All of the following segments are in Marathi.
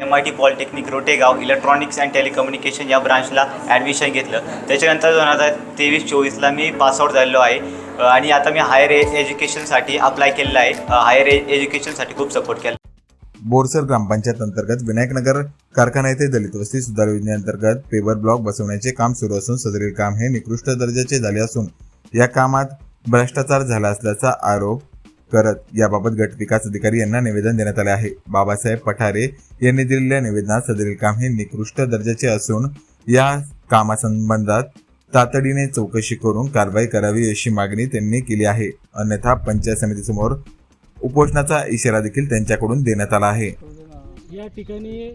M I T polytechnic Rotegaon electronics and telecommunication या ब्रांचला ॲडमिशन घेतलं. त्याच्यानंतर दोन हजार तेवीस चोवीसला मी पासआउट झालेलो आहे. आणि आता मी हायर एज्युकेशनसाठी अप्लाय केलेलं आहे. हायर ए एज्युकेशनसाठी खूप सपोर्ट केला. बोरसर ग्रामपंचायत अंतर्गत विनायकनगर कारखाना येथे दलित वस्ती सुधार योजनेअंतर्गत पेपर ब्लॉक बसवण्याचे काम सुरू असून सदरील काम हे निकृष्ट दर्जाचे झाले असून या कामात भ्रष्टाचार झाला असल्याचा आरोप करत याबाबत गट विकास अधिकारी यांना निवेदन देण्यात आले आहे. बाबासाहेब पठारे यांनी दिलेल्या निवेदनात सदरील काम हे निकृष्ट दर्जाचे असून या कामासंबंधात तातडीने चौकशी करून कारवाई करावी अशी मागणी त्यांनी केली आहे. अन्यथा पंचायत समितीसमोर उपोषणाचा इशारा देखील त्यांच्याकडून देण्यात आला आहे. या ठिकाणी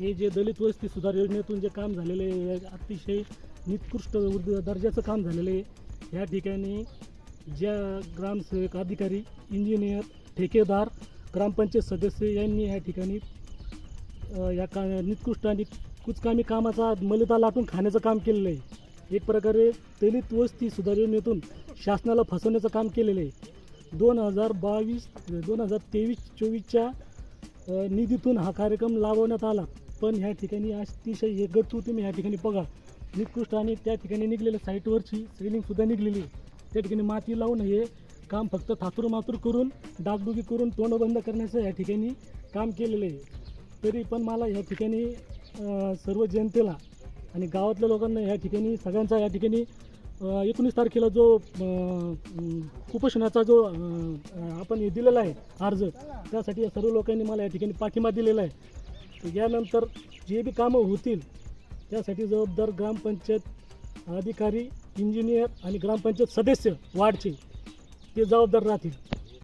हे जे दलित वस्ती सुधार योजनेतून जे काम झालेले अतिशय निकृष्ट दर्जाचं काम झालेलं आहे. या ठिकाणी ज्या ग्रामसेवक अधिकारी इंजिनियर ठेकेदार ग्रामपंचायत सदस्य यांनी या ठिकाणी या का निकृष्ट आणि कुचकामी कामाचा मलिदा लाटून खाण्याचं काम केलेलं आहे. एक प्रकारे दलित वस्ती सुधारणेतून शासनाला फसवण्याचं काम केलेलं आहे. दोन हजार बावीस दोन हजार तेवीस चोवीसच्या निधीतून हा कार्यक्रम लावण्यात आला. पण ह्या ठिकाणी अतिशय हे गटू तुम्ही ह्या ठिकाणी बघा. निकृष्ट आणि त्या ठिकाणी निघलेल्या साईटवरची सेलिंगसुद्धा निघलेली आहे. त्या ठिकाणी माती लावून हे काम फक्त थातूर मातूर करून डागडुगी करून तोंड बंद करण्याचं या ठिकाणी काम केलेलं आहे. तरी पण मला या ठिकाणी सर्व जनतेला आणि गावातल्या लोकांना या ठिकाणी सगळ्यांचा या ठिकाणी एकोणीस तारखेला जो उपोषणाचा कुपोषणाचा जो आपण हे दिलेला आहे अर्ज त्यासाठी या सर्व लोकांनी मला या ठिकाणी पाठिंबा दिलेला आहे. यानंतर जे बी कामं होतील त्यासाठी जबाबदार ग्रामपंचायत अधिकारी इंजिनियर आणि ग्रामपंचायत सदस्य वार्डचे ते जबाबदार राहतील.